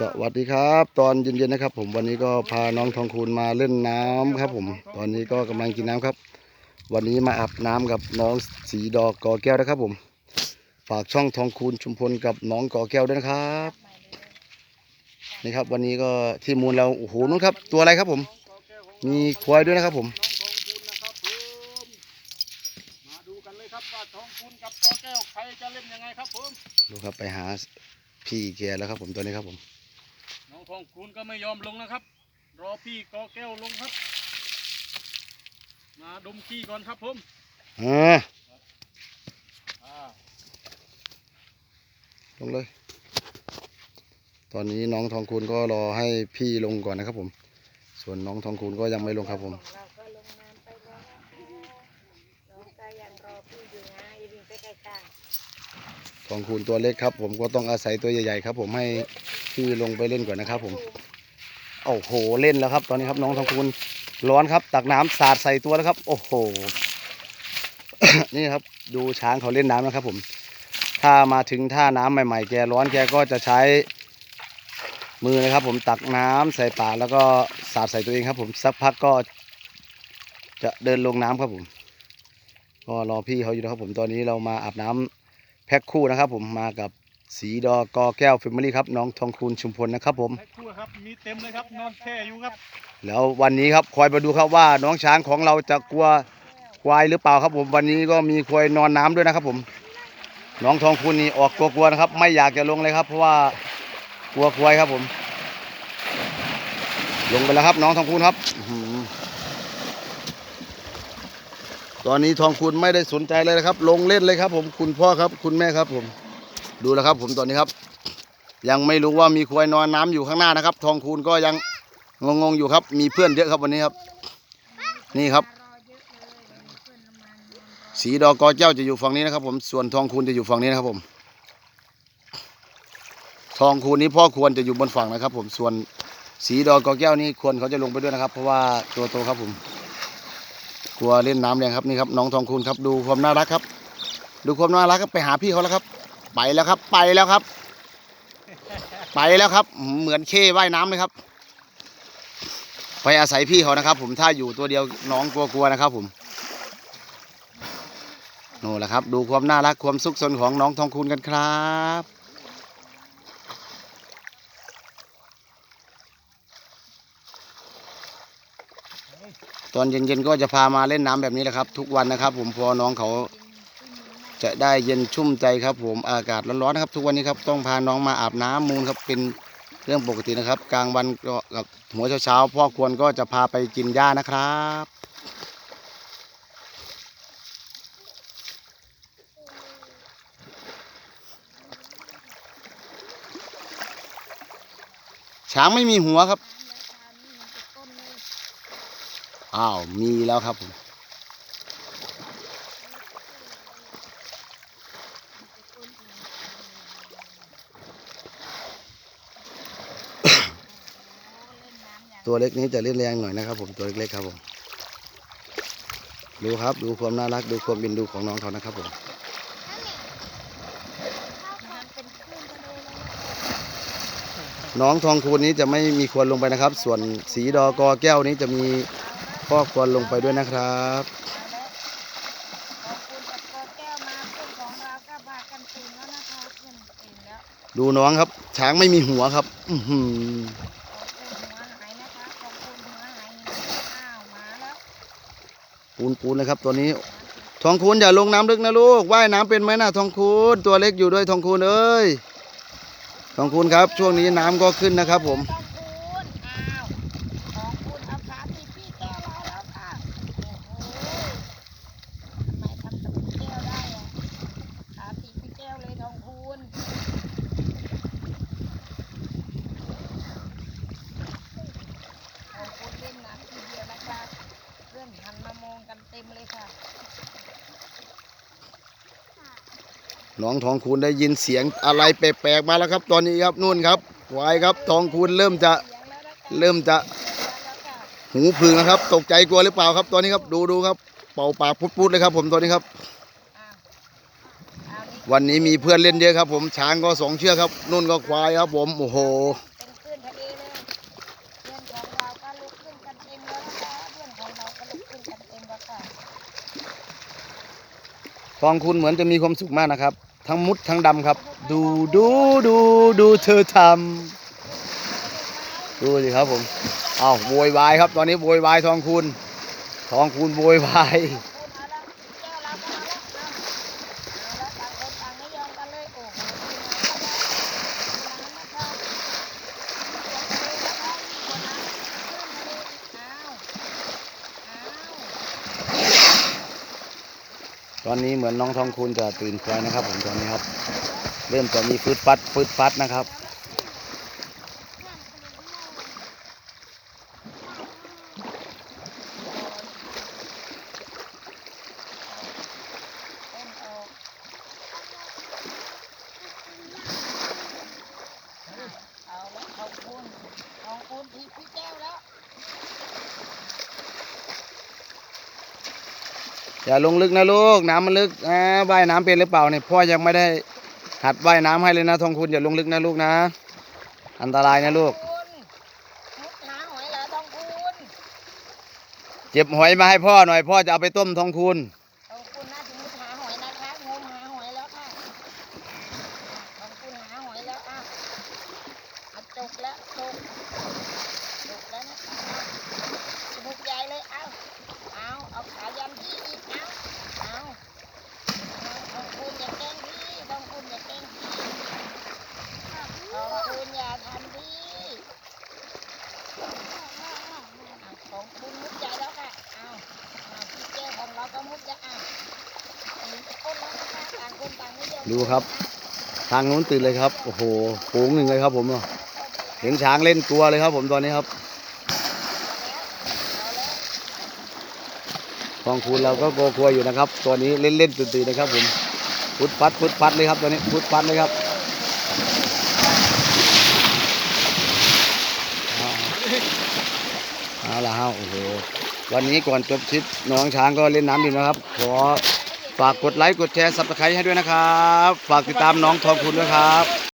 สวัสดีครับ ตอนเย็นๆนะครับ ผมวันนี้ก็พาน้องทองคูณมาเล่นน้ำครับ ผม ตอนนี้ก็กำลังกินน้ำครับ วันนี้มาอาบน้ำกับน้องสีดอกกอแก้วนะครับ ผม ฝากช่องทองคูณชุมพลกับน้องกอแก้วด้วยนะครับนี่ครับ วันนี้ก็ที่มูลเราโอ้โหนู้นครับ ตัวอะไรครับผม มีควายด้วยนะครับผมน้องทองคุณนะครับผมมาดูกันเลยครับว่าทองคุณกับกอแก้วใครจะเล่นยังไงครับผมดูครับไปหา พี่แกแล้วครับผมตัวนี้ครับผม น้องทองคุณก็ไม่ยอมลงนะครับ รอพี่กอแก้วลงครับ มาดมขี้ก่อนครับผมอ่าอ่าลงเลย ตอนนี้น้องทองคูณก็รอให้พี่ลงก่อนนะครับผม ส่วนน้องทองคูณก็ยังไม่ลงครับผมเราก็ลงน้ำไปแล้วนะคะน้องก็ยังรอพี่อยู่นะอย่าวิ่งไปไกลจ้า ทองคูณตัวเล็กครับ ผมก็ต้องอาศัยตัวใหญ่ๆครับ ผมให้พี่ลงไปเล่นก่อนนะครับ ผมโอ้โหเล่นแล้วครับ ตอนนี้ครับน้องทองคูณร้อนครับ ตักน้ำสาดใส่ตัวแล้วครับ โอ้โหนี่ครับ ดูช้างเขาเล่นน้ำนะครับ ผม ถ้ามาถึงท่าน้ำใหม่ ๆ แกร้อนแกก็จะใช้มือนะครับ ผมตักน้ำใส่ปากแล้วก็สาดใส่ตัวเองครับ ผมสักพักก็จะเดินลงน้ำครับผม ก็รอพี่เขาอยู่นะครับผมตอนนี้เรามาอาบน้ำ แพ็คคู่นะครับผมมากับสีดอกอแก้วแฟมิลี่ครับน้องทองคูณชุมพลนะครับผมให้คู่ครับมีเต็มเลยครับนอนแช่อยู่ครับ แล้ววันนี้ครับคอยมาดูครับว่าน้องช้างของเราจะกลัวควายหรือเปล่าครับผมวันนี้ก็มีควายนอนน้ำด้วยนะครับผม น้องทองคูณนี่ออกกลัวๆนะครับ ไม่อยากจะลงเลยครับ เพราะว่ากลัวควายครับผม ลงไปแล้วครับน้องทองคูณครับอื้อหือ ตอนนี้ทองคูณไม่ได้สนใจเลยนะครับ ลงเล่นเลยครับ ผมคุณพ่อครับ คุณแม่ครับ ผมดูแล้วครับ ผมตอนนี้ครับ ยังไม่รู้ว่ามีควายนอนน้ำอยู่ข้างหน้านะครับ ทองคูณก็ยังงงๆอยู่ครับ มีเพื่อนเยอะครับวันนี้ครับ นี่ครับ สีดอกกอเจ้าจะอยู่ฝั่งนี้นะครับ ผมส่วนทองคูณจะอยู่ฝั่งนี้นะครับ ผม ทองคูณนี้พ่อควรจะอยู่บนฝั่งนะครับ ผมส่วนสีดอกกอแก้วนี่ควรเขาจะลงไปด้วยนะครับ เพราะว่าตัวโตครับผม กลัวเล่นน้ำแรงครับนี่ครับน้องทองคูณครับดูความน่ารักครับ ดูความน่ารักครับไปหาพี่เขาแล้วครับ ไปแล้วครับ ไปแล้วครับ ไปแล้วครับ เหมือนเข้ว่ายน้ำเลยครับ ไปอาศัยพี่เขานะครับ ผมถ้าอยู่ตัวเดียวน้องกลัวๆนะครับ ผมโน่แหละครับ ดูความน่ารักความสุขสนของน้องทองคูณกันครับ ตอนเย็นๆก็จะพามาเล่นน้ำแบบนี้แหละครับ ทุกวันนะครับ ผมพอน้องเขาจะได้เย็นชุ่มใจครับ ผมอากาศร้อนๆนะครับ ทุกวันนี้ครับต้องพาน้องมาอาบน้ำมูลครับเป็นเรื่องปกตินะครับ กลางวันก็กับหัวเช้าๆพ่อควรก็จะพาไปกินหญ้านะครับช้างไม่มีหัวครับ น้ำแล้วคราวนี้มันจะต้นเลย อ้าว มีแล้วครับผมอ๋อเล่นน้ำอย่างตัวเล็กนี้จะเล่นแรงหน่อยนะครับ ผมตัวเล็กๆครับผมดูครับดูความน่ารักดูความบินดูของน้องเขานะครับผมน้ำเป็นคลื่นทะเลเลยนะน้องทองคูณนี้จะไม่มีควรลงไปนะครับ ส่วนสีดอกอแก้วนี้จะมี พ่อควรลงไปด้วยนะครับเอาแล้วขอบคุณกับกอแก้วมาเพื่อนของเราก็พากันตื่นแล้วนะคะเพื่อนตื่นแล้วดูน้องครับ ช้างไม่มีหัวครับ อือหือขอบคุณหัวหายนะคะขอบคุณหัวหายอ้าวมาแล้วปูนปูนเลยครับตัวนี้ ทองคูณอย่าลงน้ำลึกนะลูกว่ายน้ำเป็นไหมนะทองคูณตัวเล็กอยู่ด้วยทองคูณเอ้ยทองคูณครับ ช่วงนี้น้ำก็ขึ้นนะครับผม ขอบคุณอ้าวขอบคุณเอาขาที่พี่แก้วเราแล้วค่ะโอ้โหทำไมทำกับพี่แก้วได้อะขาที่พี่แก้วเลยทองคูณทองคูณเล่นน้ำทีเดียวนะคะเพื่อนหันมามองกันเต็มเลยค่ะ น้องทองคูณได้ยินเสียงอะไรแปลกๆมาแล้วครับ ตอนนี้ครับนู่นครับควายครับทองคูณเริ่มจะเริ่มจะหูพึ่งนะครับ ตกใจกลัวหรือเปล่าครับ ตอนนี้ครับดูดูครับ เป่าปากพุดๆเลยครับ ผมตอนนี้ครับ วันนี้มีเพื่อนเล่นเยอะครับ ผมช้างก็สองเชือกครับนุ่นก็ควายครับ ผมโอ้โหเป็นคลื่นทะเลเลยเพื่อนของเราก็ลุกขึ้นกันเต็มแล้วนะคะเพื่อนของเราก็ลุกขึ้นกันเต็มแล้วค่ะทองคุณเหมือนจะมีความสุขมากนะครับ ทั้งมุดทั้งดำครับ ดูดูดูดูเธอทำดูสิครับผมอ้าวโวยวายครับ ตอนนี้โวยวายทองคุณ ทองคุณโวยวาย คุณเอาละแก้วเราก็เอาละเอาเอาละต่างคนต่างไม่ยอมกันเลยโอ้โหดีนะดีนะนะคะดีนะนะคะดีนะอ้าวอ้าว ตอนนี้เหมือนน้องทองคุณจะตื่นควายนะครับ ผมตอนนี้ครับ เริ่มจะมีฟืดฟัดฟืดฟัดนะครับ ต้นออกเอาละขอบคุณขอบคุณที่พี่แก้วแล้ว อย่าลงลึกนะลูก น้ำมันลึกอ่าว่ายน้ำเป็นหรือเปล่าเนี่ยพ่อยังไม่ได้หัดว่ายน้ำให้เลยนะทองคุณอย่าลงลึกนะลูกนะ อันตรายนะลูกคุณมุดหาหอยเหรอทองคุณเจ็บหอยมาให้พ่อหน่อย พ่อจะเอาไปต้มทองคุณ ทองคุณน่าจะมุดหาหอยนะคะงมหาหอยแล้วค่ะทองคุณหาหอยแล้วอะเอาจกแล้วจกจกแล้วนะคะสนุกใหญ่เลยเอาเอาเอาขายันที่อีกเอาเอาเอาทองคุณอย่าแกล้งพี่ทองคุณอย่าแกล้งพี่ทองคุณอย่าทำพี่เอาของคุณมุดใหญ่แล้วค่ะเอา อ่าพี่แก้วของเราก็มุ ดูครับ ทางนู้นตื่นเลยครับ โอ้โหฝูงหนึ่งเลยครับผมเห็นช้างเล่นกลัวเลยครับ ผมตอนนี้ครับทองคุณเราก็กลัวๆอยู่นะครับตัวนี้เล่นเล่นๆตื่นๆนะครับผมพุดปัดพุดปัดเลยครับตัวนี้พุดปัดเลยครับอาเอาละฮะโอ้โห วันนี้ก่อนจบทริปน้องช้างก็เล่นน้ำดีนะครับ ขอฝากกดไลค์กดแชร์สับสไครต์ให้ด้วยนะครับ ฝากติดตามน้องทองคุณด้วยครับ